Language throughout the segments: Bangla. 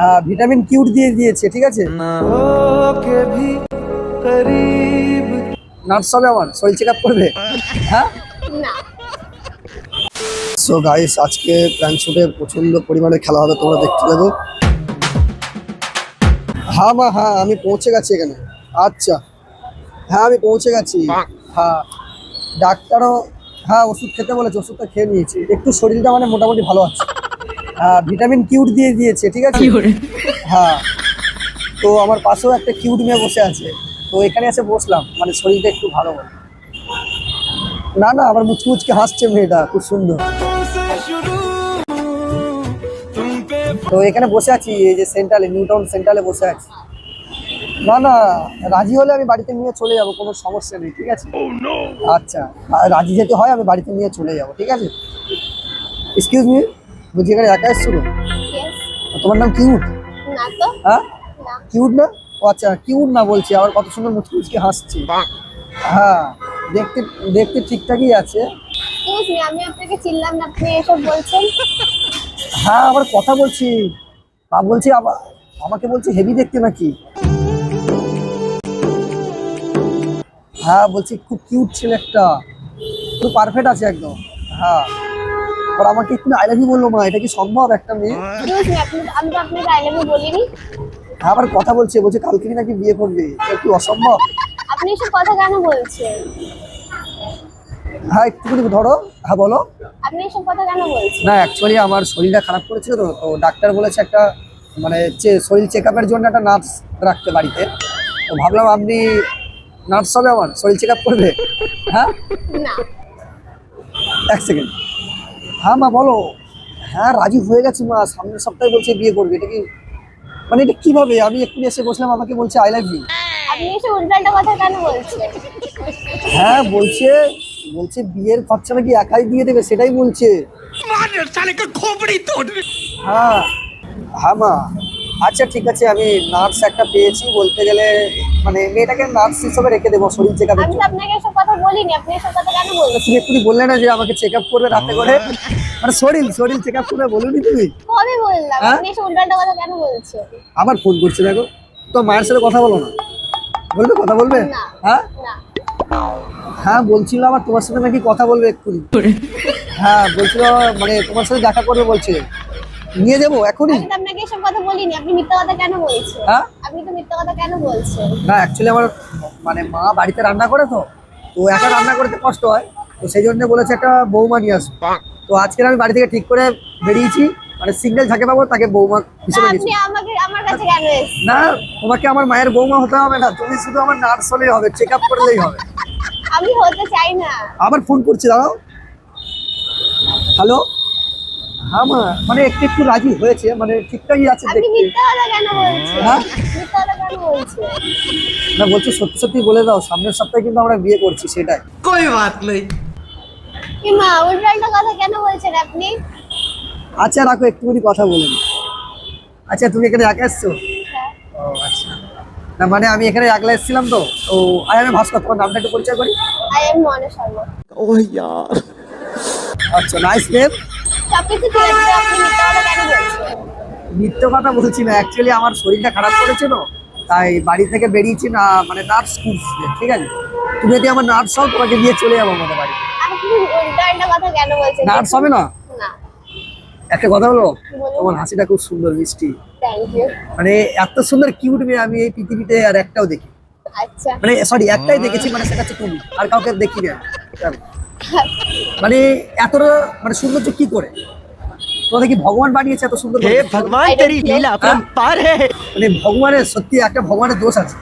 হ্যাঁ ভিটামিন কিউট দিয়ে দিয়েছে ঠিক আছে? নার্স হবে আমার শরীর চেক আপ করবে? হ্যাঁ? সো গাইস আজকে প্ল্যান শুটে প্রচণ্ড পরিমাণে খেলা হবে তোমরা দেখতে দেবো হ্যাঁ মা হ্যাঁ আমি পৌঁছে গেছি এখানে। আচ্ছা। হ্যাঁ আমি পৌঁছে গেছি। হ্যাঁ। ডাক্তারও হ্যাঁ ওষুধ খেতে বলেছে ওষুধটা খেয়ে নিয়েছি। একটু শরীরটা মানে মোটামুটি ভালো আছে। ভিটামিন কিউট দিয়ে দিয়েছে ঠিক আছে? হ্যাঁ। তো আমার পাশেও একটা কিউট মেয়ে বসে আছে। তো এখানে এসে বসলাম মানে শরীরটা একটু ভালো না না আবার মুচকি মুচকি হাসছে মেয়েটা খুব সুন্দর। তো এখানে বসে আছি এই যে সেন্ট্রালে নিউ টাউন সেন্ট্রালে বসে আছি। না না রাজি হলে আমি বাড়িতে নিয়ে চলে যাব কোনো সমস্যা নেই ঠিক আছে? আচ্ছা রাজি যেতে হয় আমি বাড়িতে নিয়ে চলে যাব ঠিক আছে? এক্সকিউজ মি বলছি এখানে একা এসছিল তোমার নাম কিউট না তো। হ্যাঁ? কিউট না? ও আচ্ছা কিউট না বলছি আবার কত সুন্দর মুচকি মুচকি হাসছে। হ্যাঁ দেখতে দেখতে ঠিকঠাকই আছে। আমি আপনাকে চিনলাম না আপনি এসব বলছেন। হ্যাঁ আবার কথা বলছি। আ, বলছি আবার আমাকে বলছি হেভি দেখতে নাকি? হ্যাঁ বলছি খুব কিউট ছেলে একটা। খুব পারফেক্ট আছে একদম। হ্যাঁ। আর আমাকে একটু আই লাভ ইউ বলল মা এটা কি সম্ভব একটা মেয়ে? আমি তো আপনাকে আই লাভ ইউ বলিনি। হ্যাঁ আবার কথা বলছে বলছে কালকে নাকি বিয়ে করবে? এটা কি অসম্ভব? আপনি এসব কথা কেন বলছেন? হ্যাঁ একটুখানি ধরো হ্যাঁ বলো। আপনি এসব কথা কেন বলছেন? না অ্যাকচুয়ালি আমার শরীরটা খারাপ করেছিল তো তো ডাক্তার বলেছে একটা মানে শরীর চেক আপের জন্য একটা নার্স রাখতে বাড়িতে। তো ভাবলাম আপনি নার্স হবে আমার শরীর চেক আপ করবে? হ্যাঁ? না। এক সেকেন্ড হ্যাঁ মা বলো। হ্যাঁ রাজি হয়ে গেছি মা সামনের সপ্তাহে বলছে বিয়ে করবে। এটা কি মানে এটা কীভাবে? আমি একটু এসে বসলাম আমাকে বলছে আই লাভ ইউ আপনি এসব উল্টাল্টা কথা কেন বলছেন? হ্যাঁ বলছে বলছে বিয়ের খরচা নাকি একাই দিয়ে দেবে সেটাই বলছে। হ্যাঁ হ্যাঁ মা। আচ্ছা ঠিক আছে আমি নার্স একটা পেয়েছি বলতে গেলে মানে মেয়েটাকে নার্স হিসেবে রেখে দেবো শরীর চেক আপের আমি আপনাকে এসব কথা বলিনি আপনি এসব কথা কেন বলছেন? তুমি একটু বললে না যে আমাকে চেক আপ করবে রাতে করে মানে শরীর শরীর চেক আপ করবে বলুনি তুমি? কবে বললাম? হ্যাঁ? আপনি এসব উল্টাল্টা কথা কেন বলছেন? আবার ফোন করছে দেখো। তো মায়ের সাথে কথা বলো না। বলবে কথা বলবে? না। হ্যাঁ না। হ্যাঁ? বলছিল আবার তোমার সাথে নাকি কথা বলবে এক্ষুনি। হ্যাঁ বলছিল মানে তোমার সাথে দেখা করবে বলছে। নিয়ে যাব এখনই? কথা বলিনি আপনি মিথ্যা কথা কেন বলছেন? হ্যাঁ? আপনি তো মিথ্যা কথা কেন বলছেন? না অ্যাকচুয়ালি আমার মানে মা বাড়িতে রান্না করে তো তো একা রান্না করতে কষ্ট হয় তো সেই জন্য বলেছে একটা বৌমা নিয়ে আসো। তো আজকে আমি বাড়ি থেকে ঠিক করে বেরিয়েছি মানে সিগন্যাল থাকে পাবো তাকে বৌমা হিসেবে আপনি আমাকে আমার কাছে কেন এসেছেন? না তোমাকে আমার মায়ের বৌমা হতে হবে না তুমি শুধু আমার নার্স হলেই হবে চেক আপ করলেই হবে। আমি হতে চাই না। আবার ফোন করছি দাঁড়াও। হ্যালো আমার মানে একটু একটু রাজি হয়েছে মানে ঠিকঠাকই আছে দেখতে। হ্যাঁ? না বলছি সত্যি সত্যি বলে দাও সামনের সপ্তাহে কিন্তু আমরা বিয়ে করছি সেটাই। কই বাত নেই মা উল্টাল্টা কথা কেন বলছেন আপনি? আচ্ছা রাখো একটুখানি কথা বলেন আচ্ছা তুমি এখানে একা এসছো? হ্যাঁ। ও আচ্ছা। না মানে আমি এখানে একলা এসেছিলাম তো ও আই আমি ভাস্কর তোমার নামটা একটু পরিচয় করি? আই এম মনে শর্মা। ও ইয়ার আচ্ছা নাইস নেম? সবকিছু আপনি মিথ্যা কথা কেন বলছেন? মিথ্য কথা বলছি না অ্যাকচুয়ালি আমার শরীরটা খারাপ করেছে তো তাই বাড়ি থেকে বেরিয়েছি না মানে নার্স খুঁজছে ঠিক আছে? তুমি যদি আমার নার্স হও তোমাকে নিয়ে চলে যাব আমাদের বাড়ি। আপনি উল্টাল্টা কথা কেন বলছেন? নার্স হবে না? একটা কথা বলো বলুন। তোমার হাসিটা খুব সুন্দর মিষ্টি। মানে এত সুন্দর কিউট মেয়ে আমি এই পৃথিবীতে আর একটাও দেখি। আচ্ছা। মানে সরি একটাই দেখেছি মানে সেটা হচ্ছে তুমি আর কাউকে দেখি না মানে এতটা মানে সৌন্দর্য কি করে? তোমাদের কি ভগবান বানিয়েছে এত সুন্দর হে ভগবান তেরি লীলা হ্যাঁ? পার হে। মানে ভগবানের সত্যি একটা ভগবানের দোষ আছে।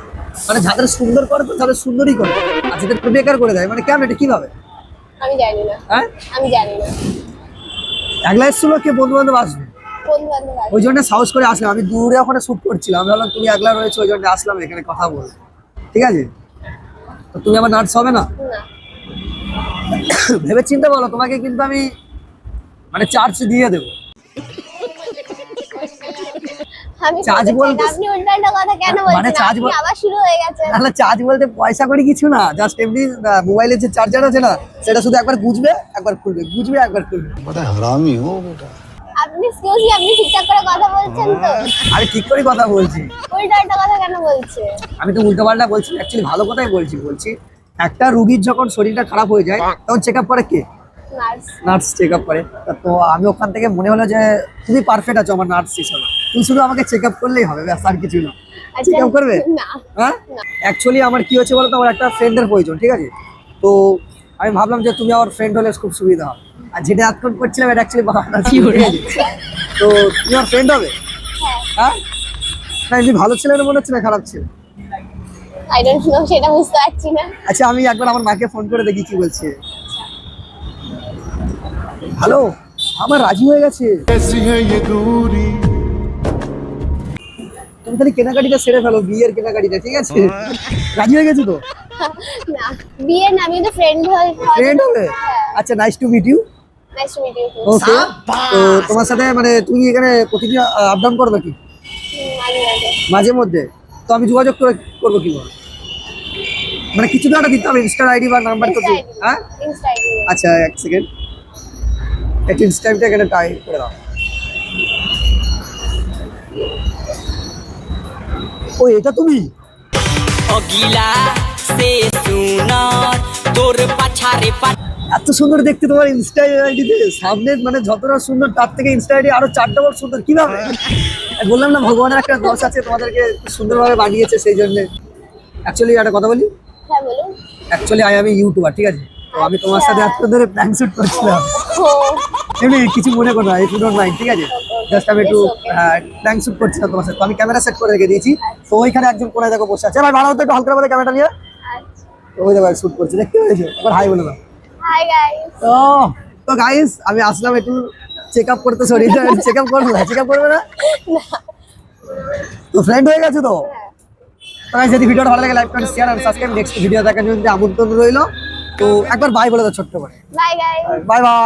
মানে যাদের সুন্দর করে তো তাদের সুন্দরই করে। আর যাদের বেকার করে দেয় মানে এটা কীভাবে? আমি জানি না। হ্যাঁ? আমি জানি না। একলা এসেছিল কে বন্ধু বান্ধব আসবে। ওই জন্য সাহস করে আসলাম। আমি দূরে ওখানে শ্যুট করছিলাম। আমি ভাবলাম তুমি একলা রয়েছে ওই জন্য আসলাম এখানে কথা বলে ঠিক আছে? তো তুমি আমার নার্স হবে না। ভেবে চিন্তা বলো তোমাকে কিন্তু আমি মানে চার্জ দিয়ে দেবো। মানে পয়সা কিছু না জাস্ট এমনি মোবাইলের যে চার্জার আছে না সেটা শুধু একবার একবার খুলবে একবার ঠিকঠাক করে কথা বলছেন আরে ঠিক কথা বলছি। কেন বলছে? আমি তো উল্টো পাল্টা বলছি অ্যাকচুয়ালি ভালো কথাই বলছি বলছি একটা রুগীর যখন শরীরটা খারাপ হয়ে যায় তখন চেক আপ করে কে? নার্স নার্স চেক আপ করে। তা তো আমি ওখান থেকে মনে হলো যে তুমি পারফেক্ট আছো আমার নার্স হিসাবে। তুমি শুধু আমাকে চেক আপ করলেই হবে ব্যাস আর কিছু না। আচ্ছা চেক আপ করবে হ্যাঁ? অ্যাকচুয়ালি আমার কি হচ্ছে বলো তো আমার একটা ফ্রেন্ডের প্রয়োজন ঠিক আছে? তো আমি ভাবলাম যে তুমি আমার ফ্রেন্ড হলে খুব সুবিধা হবে। আর যেটা এতক্ষণ করছিলাম এটা অ্যাকচুয়ালি বাহানা ছিল, তো তুমি আমার ফ্রেন্ড হবে? হ্যাঁ। হ্যাঁ? না এমনি ভালো ছেলে মনে হচ্ছে না খারাপ ছেলে? আই ডোন্ট নো সেটা বুঝতে পারছি না। আচ্ছা আমি একবার আমার মাকে ফোন করে দেখি কি বলছে। হ্যালো আমার রাজি হয়ে গেছে। তুমি তাহলে কেনাকাটিটা সেরে ফেলো বিয়ের কেনাকাটিটা ঠিক আছে? রাজি হয়ে গেছো তো? না বিয়ে না আমি তো ফ্রেন্ড হই ফ্রেন্ড হবে? আচ্ছা নাইস টু মিট ইউ তোমার সাথে মানে তুমি এখানে প্রতিদিন আপ ডাউন করো নাকি মাঝে মধ্যে? তো আমি যোগাযোগ করে করব কি করে? মানে কিছু তো একটা দিতে হবে ইনস্টার আইডি বা নাম্বার তো। হ্যাঁ ইনস্টা আইডি আচ্ছা এক সেকেন্ড একটু ইনস্টাগ্রামটা এখানে টাই করে দাও ও এটা তুমি অগিলা সে সুনার তোর পাছারে পা এত সুন্দর দেখতে তোমার ইনস্টা আইডিতে সামনে মানে যতটা সুন্দর তার থেকে ইনস্টা আইডি আরও চার ডবল সুন্দর। কীভাবে বললাম না ভগবানের একটা দশ আছে তোমাদেরকে সুন্দরভাবে বানিয়েছে সেই জন্য। অ্যাকচুয়ালি একটা কথা বলি? অ্যাকচুয়ালি আই আমি ইউটিউবার ঠিক আছে? তো আমি তোমার সাথে এত ধরে প্ল্যান শুট করছিলাম। এমনি কিছু মনে করো না ইফ ইউ ডোন্ট মাইন্ড ঠিক আছে? জাস্ট আমি একটু. প্ল্যান শুট করছিলাম তোমার সাথে। তো আমি ক্যামেরা সেট করে রেখে দিয়েছি। তো ওইখানে একজন কোনায় দেখো বসে আছে। ভাই ভালো হতো একটু হালকা করে ক্যামেরাটা নিয়ে। আচ্ছা। ওই দেখো শুট করছে। দেখতে পেয়েছ? এবার হাই বলে দাও। হাই গাইস তো তো গাইস আমি আসলাম একটু চেক আপ করতে সরি চেক আপ করব না চেক আপ করবে না? তো ফ্রেন্ড হয়ে গেছে তো? তাই যদি ভিডিওটা ভালো লাগে লাইক করেন শেয়ার আর সাবস্ক্রাইব নেক্সট ভিডিও দেখার জন্য আমন্ত্রণ রইল। তো একবার বাই বলে দাও ছোট্ট করে। Bye guys bye bye